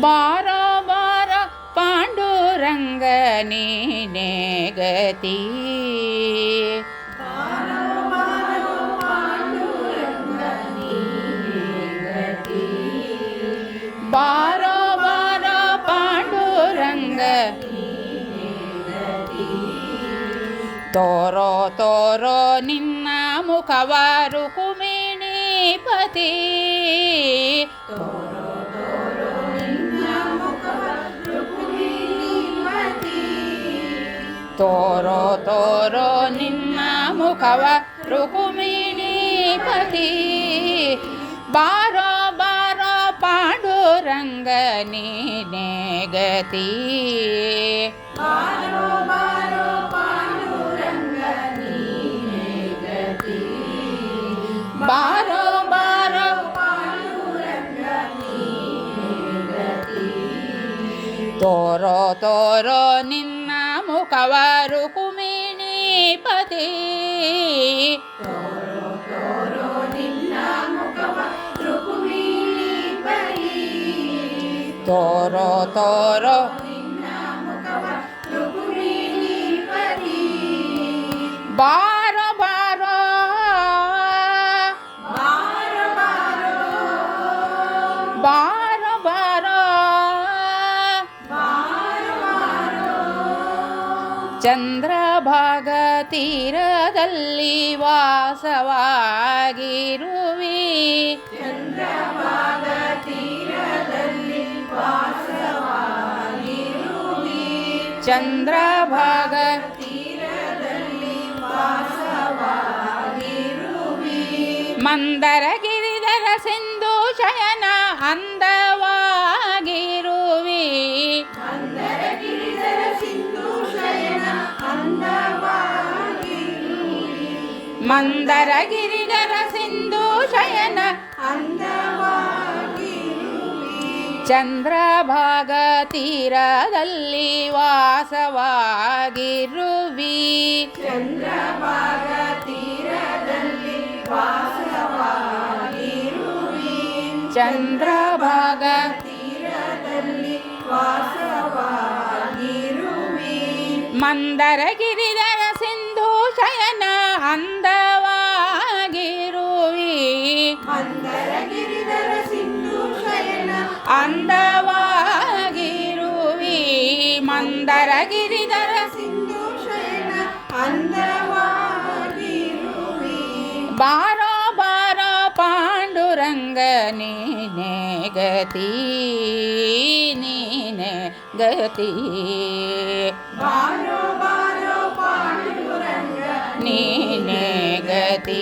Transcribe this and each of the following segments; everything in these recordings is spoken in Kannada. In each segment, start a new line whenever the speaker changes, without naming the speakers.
ಬಾರೋ ಬಾರೋ ಪಾಂಡುರಂಗ ನೀನೇ ಗತಿ. ಬಾರೋ ಬಾರೋ ಪಾಂಡುರಂಗ ತೋರೋ ತೋರೋ ನಿನ್ನ ಮುಖವಾರು ಕುಮಿಣಿಪತಿ. ತೋರೋ ತೋರೋ ನಿನ್ನ ಮುಖವ ರುಕುಮಿಣಿಪತಿ ಬಾರೋ ಬಾರೋ ಪಾಂಡುರಂಗ ನೀನೇ ಗತಿ ಬಾರೋ ಬಾರೋ ತೋರೋ ತೋರೋ ನಿನ್ನ ಮುಖವರು ಕುಮಿಣಿಪತಿ ತೋರೋ ತೋರೋ ಬಾರೋ ಚಂದ್ರಭಾಗ ತೀರದಲ್ಲಿ ವಾಸವಾಗಿರುವಿ. ಚಂದ್ರಭಾಗ ಮಂದರ ಗಿರಿಧರ ಸಿಂಧು ಶಯನ ಅಂದವಾಗಿರುವಿ ಮಂದರ ಗಿರಿಧರ ಸಿಂಧು ಶಯನ. ಚಂದ್ರಭಾಗ ತೀರದಲ್ಲಿ ವಾಸವಾಗಿರುವಿ. ಚಂದ್ರಭಾಗ ಮಂದರ ಗಿರಿಧರ ಸಿಂಧು ಶಯನ ಅಂದವಾಗಿರುವಿ ಅಂದವಾಗಿರುವಿ ಮಂದರ ಗಿರಿಧರ ಬಾರೋ ಬಾರೋ ಪಾಂಡುರಂಗ ನೀನೆ ಗತಿ ನೀನೆ ಗತಿ ನೀನೆ ಗತಿ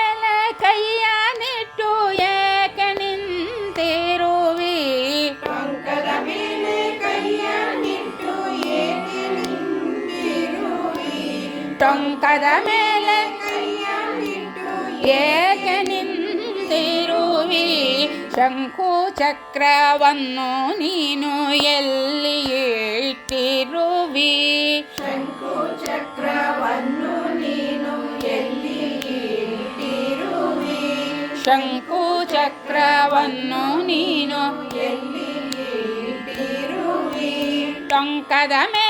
ಟೊಂಕದ ಮೇಲೆ ಏಕೆ ನಿಂತಿರುವಿ? ಶಂಕು ಚಕ್ರವನ್ನು ನೀನು ಎಲ್ಲಿ ಇಟ್ಟಿರುವಿ? ಶಂಕು ಚಕ್ರವನ್ನು ನೀನು ಟೊಂಕದ ಮೇಲೆ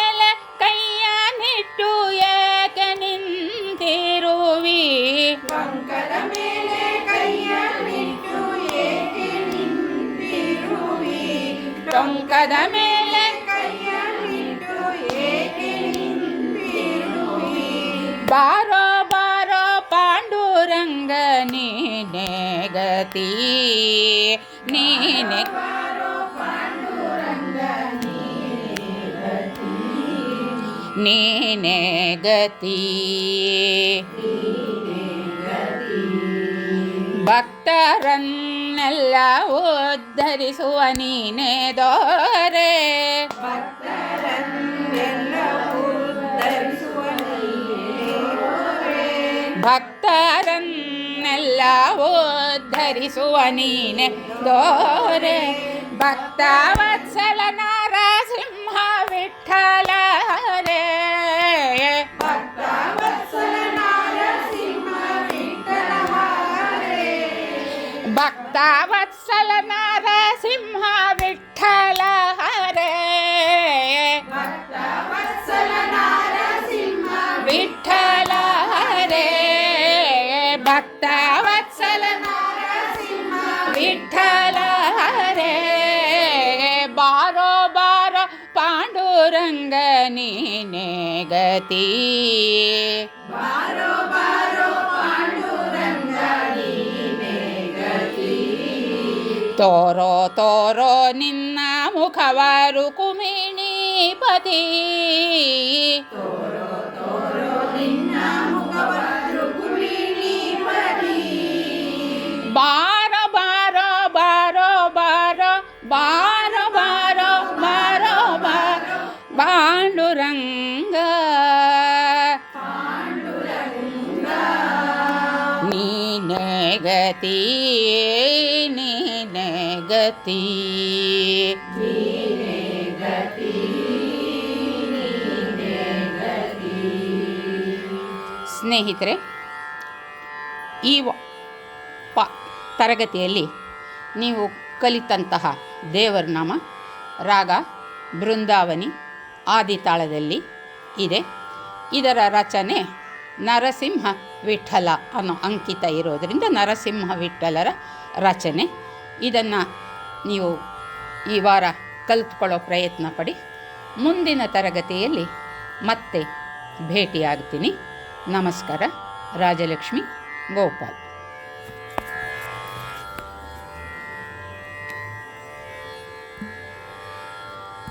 ಟೊಂಕದ ಮೇಲೆ ಬಾರೋ ಬಾರೋ ಪಾಂಡುರಂಗ ನೀನೆ ಗತಿ ನೀನೆ ನೀನೆ ಗತಿ ಭಕ್ತರನ್ನೆಲ್ಲ ಉದ್ಧರಿಸುವ ನೀನೆ ದೋರೆ ಭಕ್ತರನ್ನೆಲ್ಲ ಉದ್ಧರಿಸುವ ನೀನೆ ದೋರೆ ಭಕ್ತ रे बारो बारो पाण्डुरङ्ग नीने गति बारो बारो पाण्डुरङ्ग गति तोरो तोरो निन्ना मुखवारु कुमिणीपति ನೀನೆ ಗತಿ ನೀನೆ ಗತಿ ಸ್ನೇಹಿತರೆ, ಈ ಪ, ತರಗತಿಯಲ್ಲಿ ನೀವು ಕಲಿತಂತಹ ದೇವರ ನಾಮ ರಾಗ, ಬೃಂದಾವನಿ, ಆದಿತಾಳದಲ್ಲಿ ಇದೆ. ಇದರ ರಚನೆ ನರಸಿಂಹ ವಿಠಲ ಅನ್ನೋ ಅಂಕಿತ ಇರೋದರಿಂದ ನರಸಿಂಹ ವಿಠಲರ ರಚನೆ. ಇದನ್ನು ನೀವು ಈ ವಾರ ಕಲ್ತ್ಕೊಳ್ಳೋ ಪ್ರಯತ್ನ ಪಡಿ. ಮುಂದಿನ ತರಗತಿಯಲ್ಲಿ ಮತ್ತೆ ಭೇಟಿಯಾಗ್ತೀನಿ. ನಮಸ್ಕಾರ. ರಾಜಲಕ್ಷ್ಮಿ ಗೋಪಾಲ್.